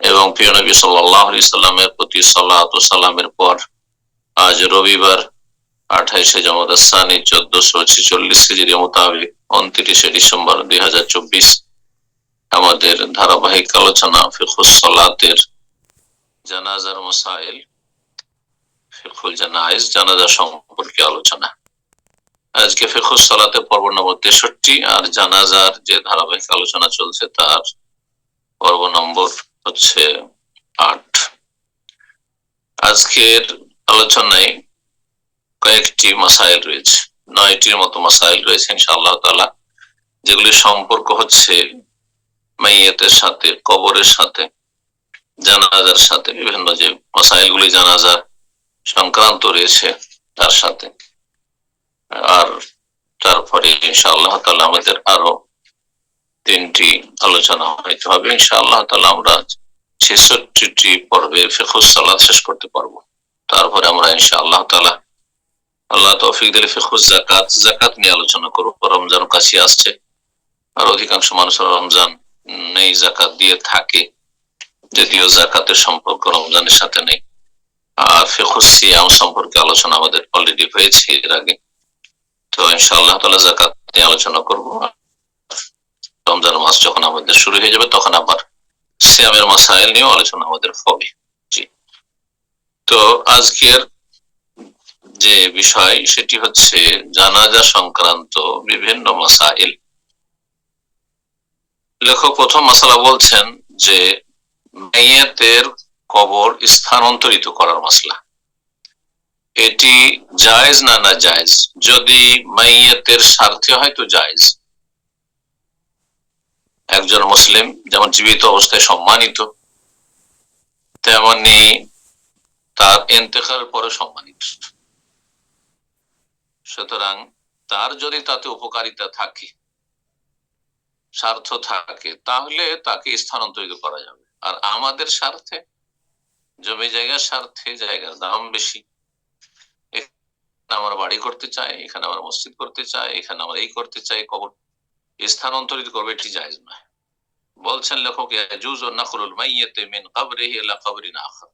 এবং প্রিয় নবী আলাইহি সাল্লামের প্রতি সালাত ও সালামের পর আজ রবিবার আঠাইশে জামাত সানি চোদ্দশো ছেচল্লিশ হিজরি মোতাবেক উনত্রিশে ডিসেম্বর দুই হাজার চব্বিশ আমাদের ধারাবাহিক আলোচনা ফিখুস সালাতের জানাজার মোসাইল ফিখুল জানাইজ জানাজা সম্পর্কে আলোচনা। আজকে ফিখুস সালাতে পর্ব নম্বর তেষট্টি আর জানাজার যে ধারাবাহিক আলোচনা চলছে তার পর্ব নম্বর হচ্ছে আট। আজকের আলোচনায় কয়েকটি মাসাইল রয়েছে, নয়টির মতো মাসাইল রয়েছে ইনশাআল্লাহ তালা যেগুলি সম্পর্ক হচ্ছে মাইয়াতের সাথে, কবরের সাথে, জানাজার সাথে, বিভিন্ন যে মাসাইলগুলি জানাজার সংক্রান্ত রয়েছে তার সাথে। আর তারপরে ইনশাআল্লাহ তালা আমাদের আরও তিনটি আলোচনা হইতে হবে, ইনশাআল্লাহ তালা আমরা ছেষট্টি পর্বে ফেখুস সালাদ শেষ করতে পারব। তারপরে আমরা ইনশাআল্লাহ তালা আল্লাহ তৌফিক দিলে ফেখুস জাকাত জাকাত নিয়ে আলোচনা করব। রমজান কাছে আসছে আর অধিকাংশ মানুষের রমজান নেই জাকাত দিয়ে থাকে, যদিও জাকাতের সম্পর্ক রমজানের সাথে নেই। আর ফেখুস সিয়াম সম্পর্কে আলোচনা আমাদের অলরেডি হয়েছে এর আগে। তো ইনশাআল্লাহ তালা জাকাত নিয়ে আলোচনা করব। রমজান মাস যখন আমাদের শুরু হয়ে যাবে, তখন আবার সিয়ামের মাসাইল নিয়েও আলোচনা আমাদের হবে। জি। তো আজকের যে বিষয়, সেটি হচ্ছে জানাজা সংক্রান্ত বিভিন্ন মাসাইল। লেখক প্রথম মাসালা বলছেন যে মেয়েতের কবর স্থানান্তরিত করার মাসলা। এটি জায়েজ না না জায়েজ? যদি মাইয়াতের স্বার্থে হয়তো জায়েজ। একজন মুসলিম যেমন জীবিত অবস্থায় সম্মানিত, তেমনি তার এন্তেকার পরে সম্মানিত। সুতরাং তার যদি তাতে উপকারিতা থাকে, স্বার্থ থাকে, তাহলে তাকে স্থানান্তরিত করা যাবে। আর আমাদের স্বার্থে, জমি জায়গার স্বার্থে জায়গার দাম বেশি। আমার বাড়ি করতে চাই, এখানে আমার মসজিদ করতে চাই, এখানে আমার এই করতে চাই, কবর স্থানান্তরিত করবে এটি জায়জ নয়। বলছেন লেখক, ইয়াজুজ ও নকলুল মাইয়াতে মিন কবরিহি ইলা কবরিন আখার।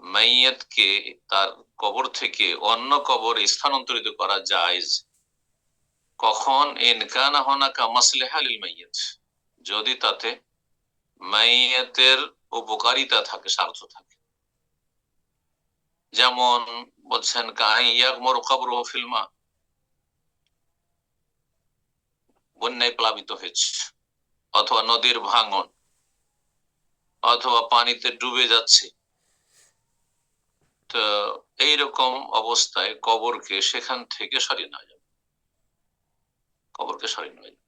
মাইয়াতকে তার কবর থেকে অন্য কবর স্থানান্তরিত করা জায়েজ। কখন? ইনকানা হোনাকা মাসলেহা লিল মাইয়াত। যদি তাতে মাইয়াতের উপকারিতা থাকে স্বার্থ থাকে। যেমন বলছেন কাহি ইয়াগমর কবর ফিল্মা বন্যায় প্লাবিত হয়েছে, অথবা নদীর ভাঙন, অথবা পানিতে ডুবে যাচ্ছে। তো এইরকম অবস্থায় কবরকে সেখান থেকে সরিয়ে নেওয়া যাবে। কবরকে সরিয়ে নেওয়া যাবে।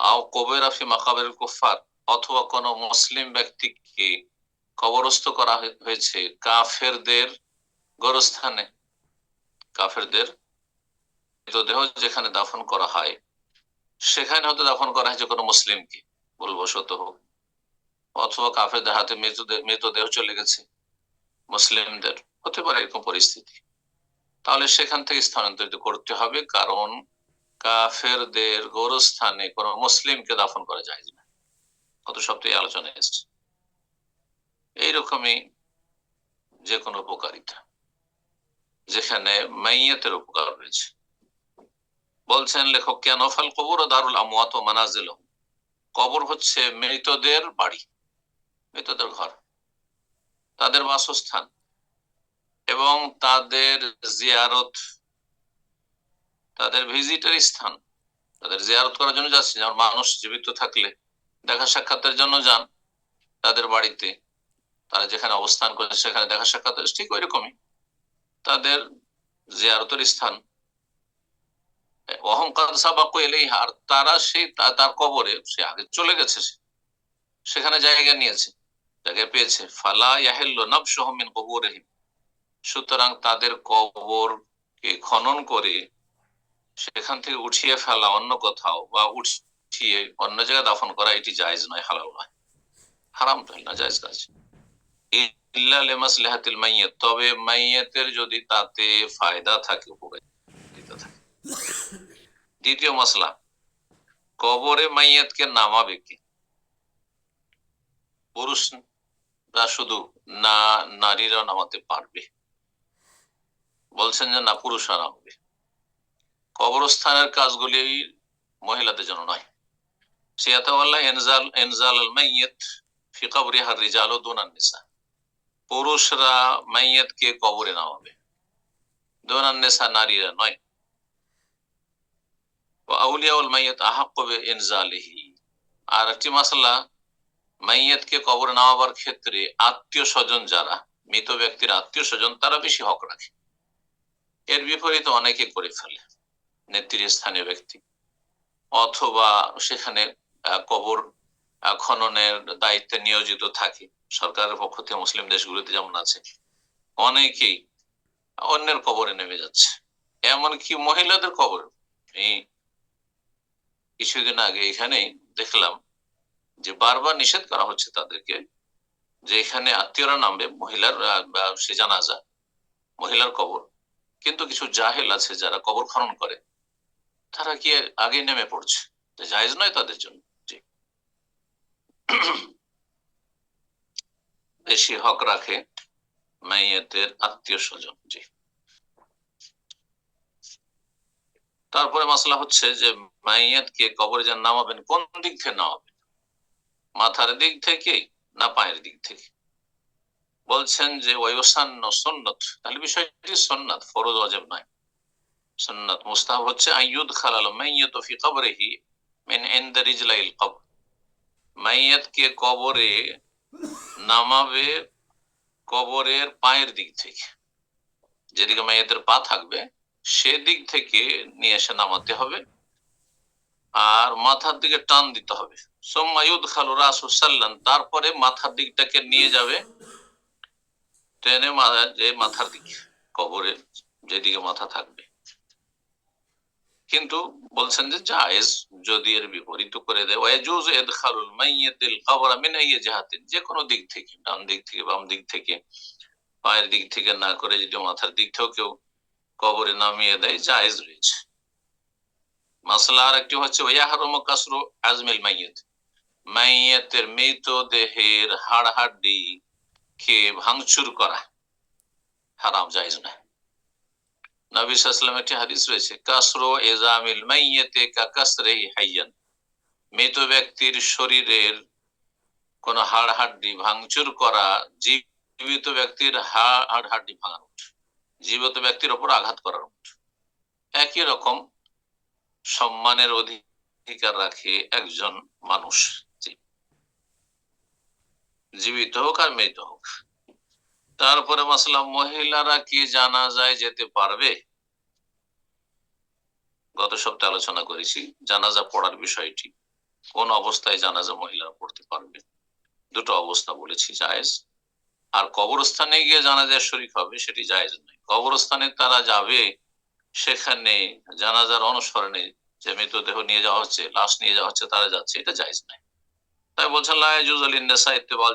আও কবের আফি মাকাবের কুফার অথবা কোন মুসলিম ব্যক্তিকে কবরস্থ করা হয়েছে কাফেরদের গোরস্থানে। কাফেরদের মৃতদেহ যেখানে দাফন করা হয়, সেখানে হয়তো দাফন করা হয়েছে কোনো মুসলিমকে। ভুলবশত হোক। অথবা কাফেরদের হাতে মৃতদেহ চলে গেছে। মুসলিমদের। হতে পারে এরকম পরিস্থিতি। তাহলে সেখান থেকে স্থানান্তরিত করতে হবে, কারণ কাফেরদের গোরস্থানে কোন মুসলিমকে দাফন করা যায় না। কত সপ্তাহে আলোচনা এসছে। এইরকমই যে কোনো উপকারিতা। যেখানে মাইয়াতের উপকার রয়েছে। বলছেন লেখক, কেন? ফল কবর ও দারুল আমওয়াত ও মানাজিল কবর হচ্ছে মৃতদের বাড়ি, মৃতদের ঘর, তাদের বাসস্থান এবং তাদের জিয়ারত, তাদের ভিজিটের স্থান। তাদের জিয়ারত করার জন্য যাচ্ছে যেমন মানুষ জীবিত থাকলে, দেখা সাক্ষাতের জন্য যান তাদের বাড়িতে। তারা যেখানে অবস্থান করে সেখানে দেখা সাক্ষাৎ ঠিক ওই রকমই তাদের জিয়ারতের স্থান। আর তারা সেই তার কবরে সে আগে চলে গেছে সেখানে জায়গা নিয়েছে, জায়গা পেয়েছে। ফালা ইয়াহিল্ল নবসহ মিন কবুরহিম। সুতরাং তাদের কবর কে খনন করে সেখান থেকে উঠিয়ে ফেলা অন্য কোথাও বা উঠিয়ে অন্য জায়গায় দাফন করা এটি জায়েজ নয়, হালাল নয়। হারাম তো না জায়েজ কাজ। ইল্লা লিমাসলিহাতিল মাইয়াত, তবে মাইয়াতের যদি তাতে ফায়দা থাকে, উপকারিতা থাকে। দ্বিতীয় মাসলা, কবরে মাইয়াতকে নামাবে কি? পুরুষরা শুধু না, নারীরা নামাতে পারবে? বলছেন যে না, পুরুষরা নামবে। কবরস্থানের কাজগুলি মহিলাদের জন্য নয়। সিয়াতাওয়াল্লাহ এনজাল এনজাল মাইয়াত ফি কবরিহা রিজাল ও দুনান নিসা। পুরুষরা মাইয়াতকে কবরে নামাবে। দুনান নিসা নারীরা নয়। আউলিয়াউল মাইয়াত এনজালিহি আর একটি কবরে নামাবার ক্ষেত্রে আত্মীয় স্বজন যারা, মৃত ব্যক্তির আত্মীয় স্বজন, তারা বেশি হক রাখে। এর বিপরীতে অনেকে করে ফেলে নেতৃস্থানীয় ব্যক্তি। অথবা সেখানে কবর খননের দায়িত্বে নিয়োজিত থাকে। সরকারের পক্ষ থেকে মুসলিম দেশগুলিতে যেমন আছে, অনেকেই অন্যের কবরে নেমে যাচ্ছে। এমনকি মহিলাদের কবর এই কিছুদিন আগে এখানে দেখলাম যে বারবার নিষেধ করা হচ্ছে তাদেরকে যে এখানে আত্মীয়রা নামবে, মহিলার সে জানাজা, মহিলার কবর। কিন্তু কিছু জাহেল আছে যারা কবর খনন করে। তারা কি আগে নেমে পড়ছে। জায়েজ নয় তাদের জন্য। বেশি হক রাখে মাইয়েতের আত্মীয় স্বজন। জি। তারপরে মশলা হচ্ছে যে মাইয়াতকে কবরে যান নামাবেন, কোন দিক থেকে নামাবেন? মাথার দিক থেকে না পায়ের দিক থেকে? বলছেন যে ওয়সান্ন সন্নত। তাহলে বিষয়টি সন্ন্যত ফরজ অজেব নয়। সন্ন্যত মুস্তাহ হচ্ছে আইয়ুদ খালাল মাইয়াত ফি কবরিহি মিন ইনদা রিজলাইল কবর। মাইয়াতকে কবরে নামাবে কবরের পায়ের দিক থেকে। যেদিকে মাইয়াতের পা থাকবে, সেদিক থেকে নিয়ে এসে নামাতে হবে। আর মাথার দিকে টান দিতে হবে। সোম্মায়ুদ খালু রাসুসাল্লান তারপরে মাথার দিকটাকে নিয়ে যাবে ট্রেনে যে মাথার দিকে, কবরের যেদিকে মাথা থাকবে। কিন্তু বলছেন যে জায়েজ, যদি এর বিপরীত করে দেয়। ওয়াজুজ ইদখালুল মাইয়াতিল কবরা মিন আইয়ি জাহাতিন যে কোনো দিক থেকে, ডান দিক থেকে, বাম দিক থেকে, পায়ের দিক থেকে না করে যদি মাথার দিক থেকেও কবরে নামিয়ে দেয়, জায়েজ রয়েছে। মাসলা আর একটি হচ্ছে কাসরু আজমিল মাইয়াত। মাইয়াতের মৃত দেহের হাড় হাড্ডি কে ভাঙচুর করা হারাম, জায়েজ না নবী সাল্লাম একটি হাদিস রয়েছে মাইয়াতে কা হাইয়ান। মৃত ব্যক্তির শরীরের কোন হাড় হাড্ডি ভাঙচুর করা জীবিত ব্যক্তির হাড় হাড্ডি ভাঙানো জীবিত ব্যক্তির ওপর আঘাত করার একই রকম সম্মানের অধিকার রাখে একজন মানুষ জীবিত হোক আর মৃত হোক। তারপরে মাসলা, মহিলারা কি জানা যায় যেতে পারবে? গত সপ্তাহে আলোচনা করেছি। জানাজা পড়ার বিষয়টি। কোন অবস্থায় জানাজা মহিলারা পড়তে পারবে? দুটো অবস্থা বলেছি, জায়েজ। আর কবরস্থানে গিয়ে জানাজার শরিক হবে, সেটি জায়েজ নয়। কবরস্থানে তারা যাবে, সেখানে জানাজার অনুসরণে যে মৃতদেহ নিয়ে যাওয়া হচ্ছে, লাশ নিয়ে যাওয়া হচ্ছে, তারা যাচ্ছে, এটা জায়েজ নাই। তাই বলছেন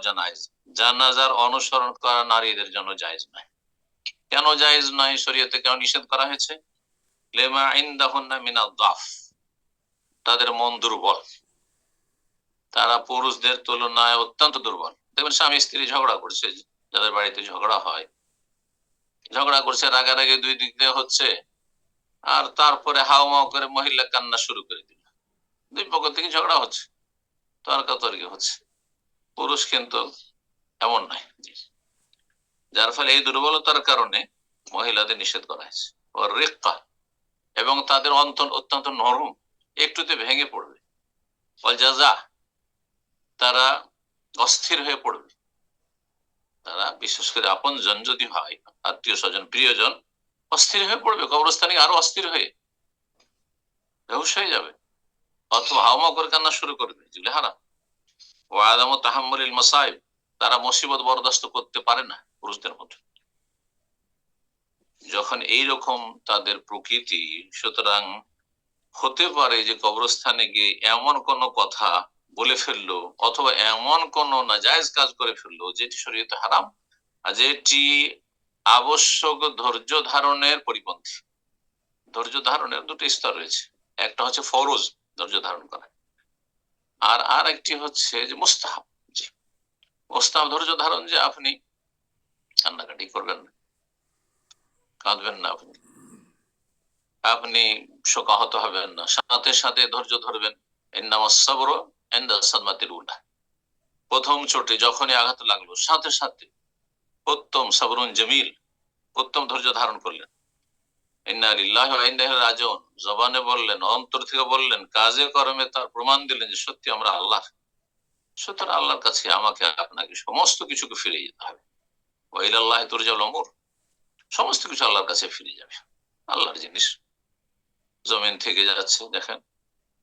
জানাইজ জানাজার অনুসরণ করা নারীদের জন্য জায়েজ নয় কেন জায়েজ নয় শরীয়তে কেন নিষেধ করা হয়েছে? লেমা মিনা দাফ। তাদের মন দুর্বল। তারা পুরুষদের তুলনায় অত্যন্ত দুর্বল। দেখবেন, স্বামী স্ত্রী ঝগড়া করছে, যাদের বাড়িতে ঝগড়া হয়। ঝগড়া করছে, রাগারাগি দুই দিক দিয়ে হচ্ছে। আর তারপরে হাও মাও করে মহিলা কান্না শুরু করে দিল। দুই পক্ষ থেকে ঝগড়া হচ্ছে তর্কাতর্কি হচ্ছে। পুরুষ কিন্তু এমন নয়। যার ফলে এই দুর্বলতার কারণে মহিলাদের নিষেধ করা হয়েছে। ও রেক্কা এবং তাদের অন্তন অত্যন্ত নরম, একটুতে ভেঙে পড়বে। যা তারা অস্থির হয়ে পড়বে। তারা বিশেষ করে আপন জন যদি হয়, আত্মীয় স্বজন, প্রিয়জন অস্থির হয়ে পড়বে, কবরস্থানে আরও অস্থির হয়ে বেহুশ হয়ে যাবে। অথবা হাওমা করে কান্না শুরু করবে যেগুলি হারা ও আদম তাহাম্মুল মাসাইব, তারা মুসিবত বরদাস্ত করতে পারে না পুরুষদের মতো যখন এই রকম তাদের প্রকৃতি, সুতরাং হতে পারে যে কবরস্থানে গিয়ে এমন কোন কথা বলে ফেলল, অথবা এমন কোন নাজায়জ কাজ করে ফেলল, যেটি শরীয়তে হারাম, আর যেটি আবশ্যক ধৈর্য ধারণের পরিপন্থী। ধৈর্য ধারণের দুটো স্তর রয়েছে। একটা হচ্ছে ফরজ ধৈর্য ধারণ করা। আর আর একটি হচ্ছে যে মুস্তাহাব। মুস্তাহাব ধৈর্য ধারণ যে আপনি কান্নাকাটি করবেন না। কাঁদবেন না আপনি। আপনি শোকাহত হবেন না। সাথে সাথে ধৈর্য ধরবেন। এন্নামাসাবর এন্দাসাদমাতির উল্লা প্রথম চোটে যখনই আঘাত লাগল, সাথে সাথে উত্তম সাবরুন জমিল, উত্তম ধৈর্য ধারণ করলেন। রাজন জবানে বললেন, অন্তর থেকে বললেন, কাজে কর্মে তার প্রমাণ দিলেন যে সত্যি আমরা আল্লাহ। সুতরাং আল্লাহর কাছে আমাকে আপনাকে সমস্ত কিছুকে ফিরে যেতে হবে। ওয়াইল আল্লাহ তুরজাউল অমর সমস্ত কিছু আল্লাহর কাছে ফিরে যাবে। আল্লাহর জিনিস। জমিন থেকে যাচ্ছে, দেখেন।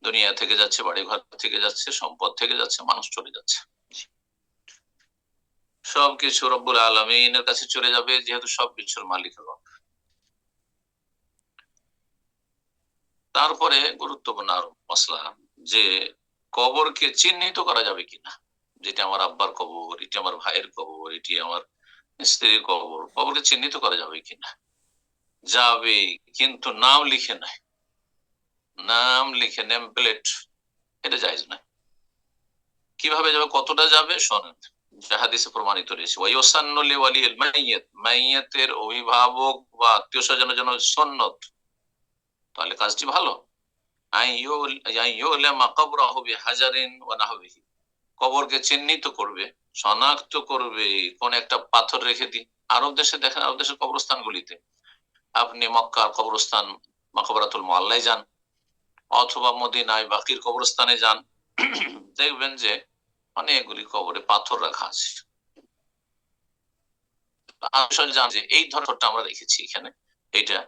দুনিয়া থেকে যাচ্ছে বাড়ি ঘর থেকে যাচ্ছে, সম্পদ থেকে যাচ্ছে, মানুষ চলে যাচ্ছে। সবকিছু রব্বুল আলমিনের কাছে চলে যাবে, যেহেতু সবকিছুর মালিক হল তারপরে গুরুত্বপূর্ণ আরও মশলা যে কবরকে চিহ্নিত করা যাবে কিনা। যেটা আমার আব্বার কবর, এটি আমার ভাইয়ের কবর, এটি আমার স্ত্রীর কবর, কবরকে চিহ্নিত করা যাবে কিনা। যাবে, কিন্তু নাম লিখে নাই। নাম লিখে নেম প্লেট এটা যাইজ না কীভাবে যাবে, কতটা যাবে, শোনেন। হাদিসে প্রমাণিত রয়েছে। ওয়াইসান্নলি ওয়ালিল মাইয়াত, মাইয়াতের অভিভাবক বা আত্মীয় স্বজনের জন্য সন্নত। তাহলে কাজটি ভালো। কবরকে চিহ্নিত করবে, শনাক্ত করবে, কোন একটা পাথর রেখে দি আরব দেশে দেখেন, আরব দেশের কবরস্থান গুলিতে আপনি মক্কার কবরস্থান, মকবরাতুল মোয়াল্লাই যান, অথবা মদিনায় বাকির কবরস্থানে যান। দেখবেন যে অনেকগুলি কবরে পাথর রাখা আছে। জান যে এই ধরনটা আমরা রেখেছি এখানে। এটা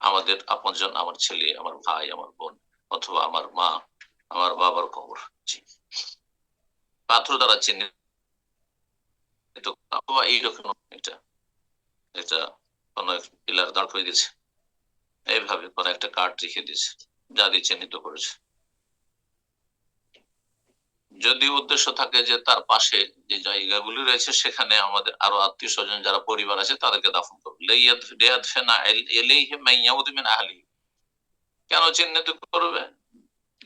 আমাদের আপনজন, আমার ছেলে, আমার ভাই, আমার বোন অথবা আমার মা, আমার বাবার কবর। পাথর দ্বারা চিহ্নিত এইরকম এটা এটা কোন পিলার দাঁড় করে দিয়েছে। এইভাবে কোন একটা কার্ড রেখে দিয়েছে, যা দিয়ে চিহ্নিত করেছে। যদি উদ্দেশ্য থাকে যে তার পাশে যে জায়গাগুলি রয়েছে, সেখানে আমাদের আরও আত্মীয় স্বজন যারা পরিবার আছে, তাদেরকে দাফন করবে কেন চিহ্নিত করবে?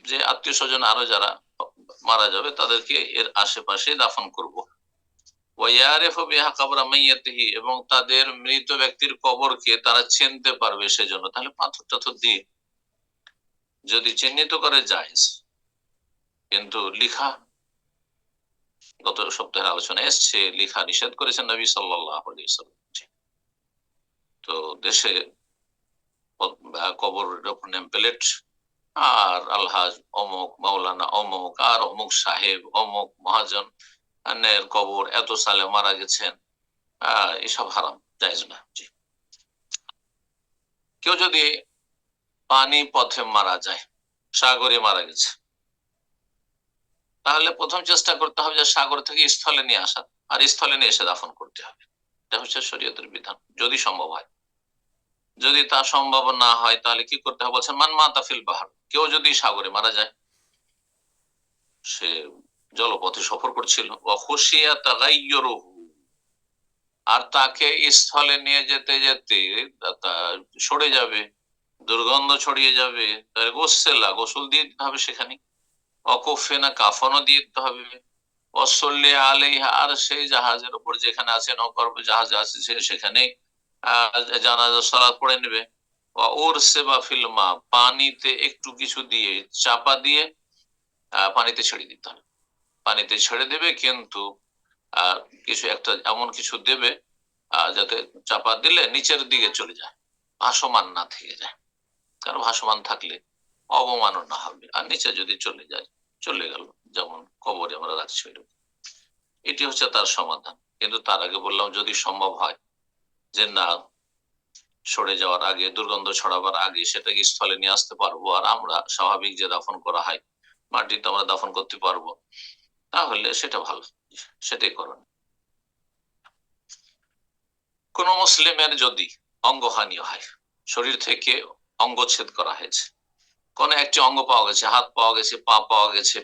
যে আত্মীয় স্বজন আরও যারা মারা যাবে, তাদেরকে এর আশেপাশে দাফন করব। এবং তাদের মৃত ব্যক্তির কবরকে তারা চিনতে পারবে সেজন্য। তাহলে পাথর টাথর দিয়ে যদি চিহ্নিত করে যায় কিন্তু লিখা, গত সপ্তাহের আলোচনা এসছে, লিখা নিষেধ করেছেন নবী সাল্লাহ তো দেশে কবর প্লেট আর আলহাজ অমুক, মাওলানা অমুক, আর অমুক সাহেব, অমুক মহাজন কবর, এত সালে মারা গেছেন এসব হারাম যাইজ না, জি। কেউ যদি পানি পথে মারা যায়, সাগরে মারা গেছে তাহলে প্রথম চেষ্টা করতে হবে যে সাগর থেকে স্থলে নিয়ে আসা, আর স্থলে নিয়ে এসে দাফন করতে হবে। এটা হচ্ছে শরীয়তের বিধান, যদি সম্ভব হয়। যদি তা সম্ভব না হয়, তাহলে কি করতে হবে? বলছেন, মান মাতাফিল বাহার। কেউ যদি সাগরে মারা যায়, সে জলপথে সফর করছিল। আর তাকে স্থলে নিয়ে যেতে যেতে সরে যাবে, দুর্গন্ধ ছড়িয়ে যাবে। গোসেলা, গোসল দিয়ে দিতে হবে সেখানে অকফে না কাফনও দিয়ে দিতে হবে। অসল্লে আলে আর সেই জাহাজের উপর যেখানে আছে নৌকার জাহাজ আছে সেখানে জানাজা সলাদ পড়ে নেবে। ওর সেবা ফিল্মা পানিতে একটু কিছু দিয়ে চাপা দিয়ে পানিতে ছেড়ে দিতে হবে। পানিতে ছেড়ে দেবে, কিন্তু কিছু একটা, এমন কিছু দেবে যাতে চাপা দিলে নিচের দিকে চলে যায়, ভাসমান না থেকে যায়। কারণ ভাসমান থাকলে অবমাননা হবে, আর নিচে যদি চলে যায় চলে গেল। যেমন কবরে আমরা রাখছি এটি হচ্ছে তার সমাধান। কিন্তু তার আগে বললাম, যদি সম্ভব হয় যে না, সরে যাওয়ার আগে, দুর্গন্ধ ছড়াবার আগে সেটাকে স্থলে নিয়ে আসতে পারব আর আমরা স্বাভাবিক যে দাফন করা হয় মাটিতে আমরা দাফন করতে পারব, তাহলে সেটা ভালো। সেটাই করুন কোন মুসলিমের যদি অঙ্গহানি হয়, শরীর থেকে অঙ্গচ্ছেদ করা হয়েছে কোন একটি অঙ্গ পাওয়া গেছে, হাত পাওয়া গেছে, পা পাওয়া গেছে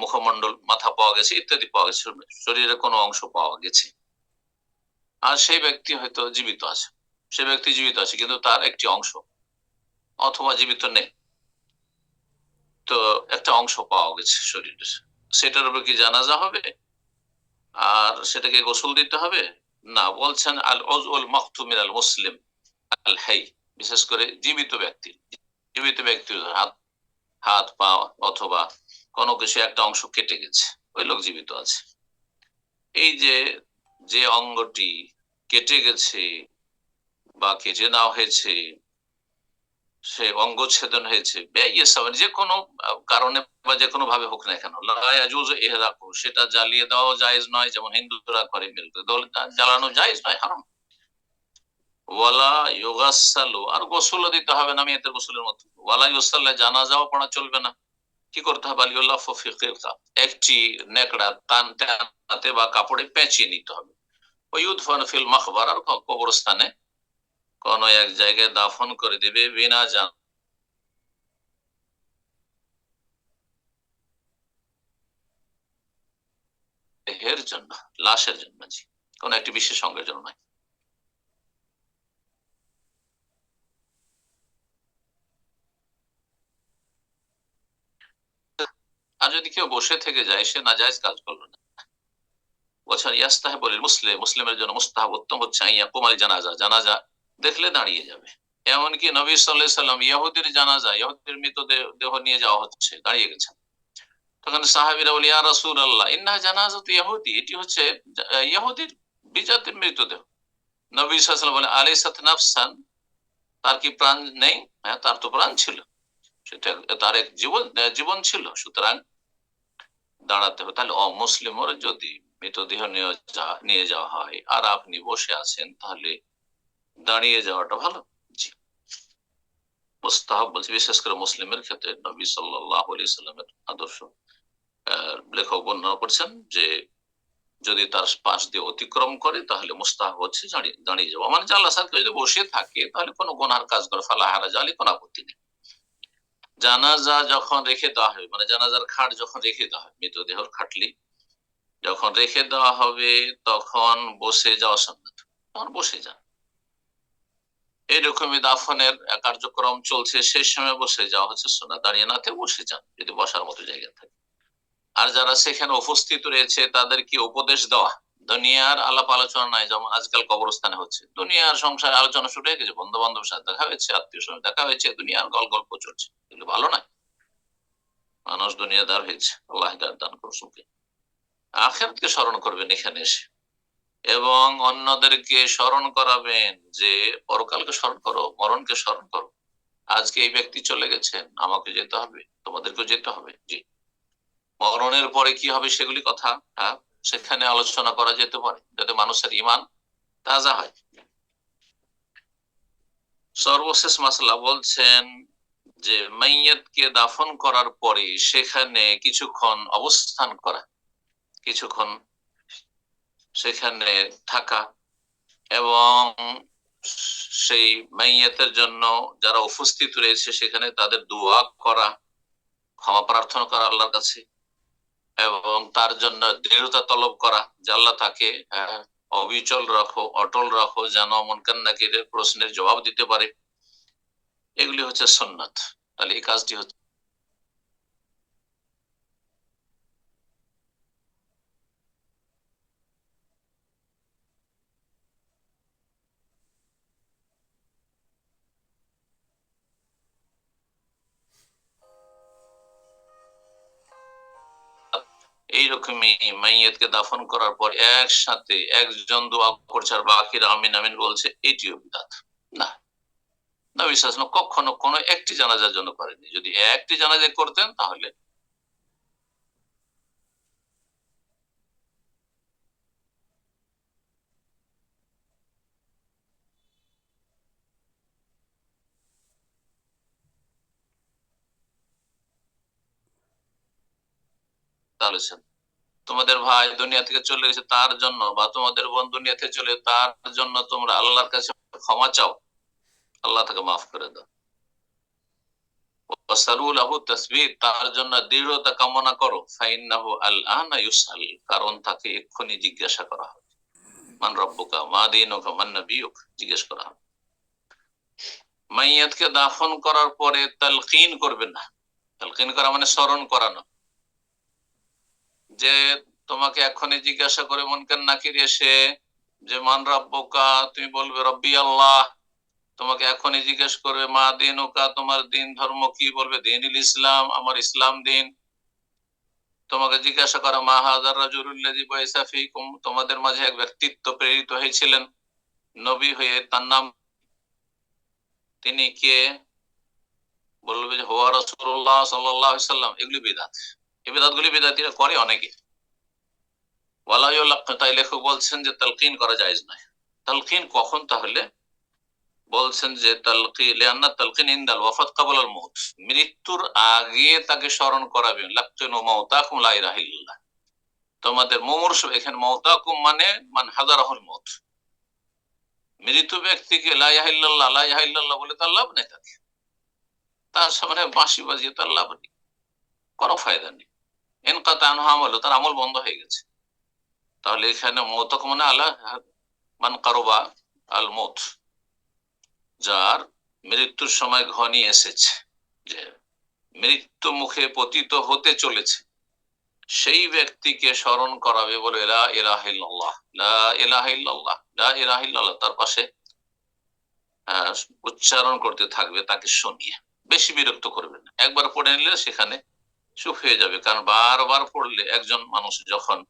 মুখমন্ডল মাথা পাওয়া গেছে, ইত্যাদি পাওয়া গেছে শরীরের কোনো অংশ পাওয়া গেছে। আর সেই ব্যক্তি হয়তো জীবিত আছে, সে ব্যক্তি জীবিত আছে, কিন্তু তার একটি অংশ অথবা জীবিত নেই। তো একটা অংশ পাওয়া গেছে শরীরের সেটার উপর কি জানাজা হবে? আর সেটাকে গোসল দিতে হবে? না, বলছেন আল ওল মখতুমিন আল মুসলিম আল হাই বিশেষ করে জীবিত ব্যক্তি। জীবিত ব্যক্তির হাত হাত, পা অথবা কোনো কিছু একটা অংশ কেটে গেছে, ওই লোক জীবিত আছে। এই যে যে অঙ্গটি কেটে গেছে বা কেটে নেওয়া হয়েছে, সে অঙ্গ ছেদন হয়েছে যে কোনো কারণে বা যে কোনো ভাবে হোক না কেন সেটা জ্বালিয়ে দেওয়া জায়জ নয়, যেমন হিন্দুরা করে মিলতে জ্বালানো জায়জ নয়, হারাম। ওয়ালা আর দিতে হবে না মেয়েদের গোসলের মতো ওয়ালা পড়া চলবে না। কি করতে হবে? আলিউল্লাহ একটি নেকড়া টান টানাতে বা কাপড়ে পেঁচিয়ে নিতে হবে। ফিল মাখবার, আর কবরস্থানে কোন এক জায়গায় দাফন করে দিবে বিনা জান জন্য, লাশের জন্য, জি। কোন একটি বিশেষ অঙ্গের জন্য নয়। আর যদি কেউ বসে থেকে যায়, সে না যায় কাজ করল না। বলছেন ইয়াস্তাহে বলে মুসলিম, মুসলিমের জন্য মুস্তাহাব উত্তম হচ্ছে আইয়া কুমারী জানাজা। জানাজা দেখলে দাঁড়িয়ে যাবে। এমনকি নবী সাল্লাহ সাল্লাম ইয়াহুদির জানাজা ইয়াহুদির মৃতদেহ দেহ নিয়ে যাওয়া হচ্ছে, দাঁড়িয়ে গেছেন তখন সাহাবিরা বলি, ইয়া রাসুল আল্লাহ ইন্না জানাজা তো ইয়াহুদি এটি হচ্ছে ইয়াহুদির বিজাতির মৃতদেহ নবী সাল্লাম বলে আলী সাত নাফসান, তার কি প্রাণ নেই? হ্যাঁ তার তো প্রাণ ছিল। সেটা তার এক জীবন জীবন ছিল। সুতরাং দাঁড়াতে হবে। তাহলে অমুসলিমর যদি মৃতদেহ নিয়ে যাওয়া হয়, আর আপনি বসে আছেন, তাহলে দাঁড়িয়ে যাওয়াটা ভালো। জি। বলছে, বিশেষ করে মুসলিমের ক্ষেত্রে নবী সাল্লাহ সাল্লামের আদর্শ লেখক বর্ণনা করছেন যে, যদি তার পাশ দিয়ে অতিক্রম করে, তাহলে মুস্তাহাব হচ্ছে দাঁড়িয়ে যাব মানে জাল্লা সাহেব যদি বসে থাকে, তাহলে কোনো গোনার কাজ করে, ফালাহারা, জালি কোনো আপত্তি নেই। জানাজা যখন রেখে দেওয়া হবে মানে জানাজার খাট যখন রেখে দেওয়া হয় মৃতদেহর খাটলি যখন রেখে দেওয়া হবে, তখন বসে যাওয়া সম্মত তখন বসে যান। এইরকমই দাফনের কার্যক্রম চলছে সেই সময় বসে যাওয়া হচ্ছে সোনা দাঁড়িয়ে নাতে বসে যান, যদি বসার মতো জায়গা থাকে। আর যারা সেখানে উপস্থিত রয়েছে, তাদের কি উপদেশ দেওয়া? দুনিয়ার আলাপ আলোচনা নাই, যেমন আজকাল কবরস্থানে হচ্ছে। দুনিয়ার সংসারে আলোচনা শুরু হয়ে গেছে বন্ধু বান্ধবের সাথে দেখা হয়েছে, আত্মীয় সঙ্গে দেখা হয়েছে, দুনিয়ার গল গল্প চলছে। এগুলো ভালো নয় মানুষ দুনিয়াদার হয়েছে, আল্লাহ দান করসুকে আখেরকে স্মরণ করবেন এখানে এসে। এবং অন্যদেরকে স্মরণ করাবেন যে, পরকালকে স্মরণ করো, মরণকে স্মরণ করো। আজকে এই ব্যক্তি চলে গেছেন, আমাকে যেতে হবে, তোমাদেরকেও যেতে হবে। জি। মরণের পরে কি হবে সেগুলি কথা হ্যাঁ? সেখানে আলোচনা করা যেতে পারে, যাতে মানুষের ইমান তাজা হয়। সর্বশেষ মাসলা বলছেন যে মাইয়াতকে দাফন করার পরে সেখানে কিছুক্ষণ অবস্থান করা, কিছুক্ষণ সেখানে থাকা এবং সেই মাইয়াতের জন্য যারা উপস্থিত রয়েছে সেখানে তাদের দোয়া করা, ক্ষমা প্রার্থনা করা আল্লাহর কাছে। এবং তার জন্য দৃঢ়তা তলব করা জাল্লা তাকে অবিচল রাখো, অটল রাখো, যেন মনকান নাকিরের প্রশ্নের জবাব দিতে পারে। এগুলি হচ্ছে সন্ন্যত তাহলে এই কাজটি হচ্ছে এইরকমই মাইয়াতকে দাফন করার পর একসাথে একজন দোয়া করছে আর বাকিরা আমিন আমিন বলছে, এটিও বিদাত। না। নবী কখনো কোনো একটি জানাজার জন্য করেনি যদি একটি জানাজা করতেন তাহলে বলেছেন তোমাদের ভাই দুনিয়া থেকে চলে গেছে তার জন্য বা তোমাদের বোন দুনিয়া থেকে চলে তার জন্য তোমরা আল্লাহর কাছে ক্ষমা চাও। আল্লাহ তাকে মাফ করে দাও। তার জন্য দৃঢ়তা কামনা করো। ফাইন্নাহু ইউসাল কারণ তাকে এক্ষুনি জিজ্ঞাসা করা হবে। মান রব্বুকা, মা দীনুকা, মান নাবিয়ুক, জিজ্ঞেস করা হবে। মাইয়াতকে দাফন করার পরে তালকিন করবেন না। তালকিন করা মানে স্মরণ করানো। যে তোমাকে এখনই জিজ্ঞাসা করে মনকেন নাকির এসে যে, মান রব্বুকা? তুমি বলবে, রব্বি আল্লাহ। তোমাকে এখনই জিজ্ঞেস করবে, মা দিন ওকা তোমার দিন ধর্ম কি বলবে? দিন ইসলাম, আমার ইসলাম দিন। তোমাকে জিজ্ঞাসা করা, মা হাজার রাজুল্লাজি বৈসাফিকুম তোমাদের মাঝে এক ব্যক্তিত্ব প্রেরিত হয়েছিলেন, নবী হয়ে তার নাম তিনি কে? বলবে যে, হোয়া রসুল্লাহ সাল্লাহ সাল্লাম এগুলি বিদাত। এই বিদাত গুলি বিদাতিরা করে অনেকে। ওয়ালাইউল্লাহ তাই লেখক বলছেন যে তালকিন করা যায় নয়। তালকিন কখন তাহলে? বলছেন যে তালকি, লিয়ান্না তালকিন ইনদাল ওয়াফাত কাবুল আল মউত। মৃত্যুর আগে তাকে স্মরণ করাবেন। লাক্তুনু মাউতাকুম লা ইলাহা ইল্লাল্লাহ। তোমাদের মুমূর্ষ, এখানে মাউতাকুম মানে মান হাজারাহুল মৃত ব্যক্তিকে লা ইলাহা ইল্লাল্লাহ, লা বলে তার লাভ নেই তাকে। তার সামনে বাঁশি বাজিয়ে তার লাভ নেই। কোনো ফায়দা নেই। এনকাত আনহু আমল, তার আমল বন্ধ হয়ে গেছে। তাহলে এখানে মৌতক মানে আল্লাহ মান কারোবা আল মৌত যার মৃত্যুর সময় ঘনিয়ে এসেছে, যে মৃত্যু মুখে পতিত হতে চলেছে। সেই ব্যক্তিকে স্মরণ করাবে বলে লা ইলাহা ইল্লাল্লাহ, লা ইলাহা ইল্লাল্লাহ, লা ইলাহা তার পাশে উচ্চারণ করতে থাকবে তাকে শুনিয়ে, বেশি বিরক্ত করবে না। একবার পড়ে নিলে সেখানে চুপ হয়ে যাবে। কারণ বারবার পড়লে একজন মানুষ যখন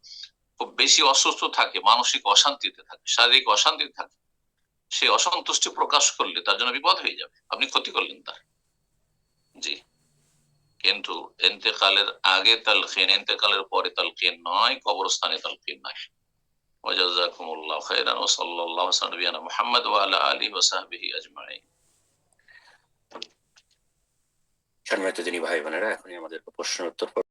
খুব বেশি অসুস্থ থাকে, মানসিক অশান্তিতে থাকে, শারীরিক অশান্তিতে থাকে, সে অসন্তুষ্টি প্রকাশ করলে তার জন্য বিপদ হয়ে যাবে। আপনি ক্ষতি করলেন তার। জি। কিন্তু এতেকালের আগে তালকিন এতেকালের পরে তালকিন নয়, কবরস্থানে তালকিন নয়। ওয়াজাজাকুমুল্লাহ খাইরান আলা মুহাম্মদ ওয়া আলা আলিহি ওয়া সাহবিহি আজমাইন। সম্মানিত যিনি ভাই বোনেরা এখনই আমাদের প্রশ্ন উত্তর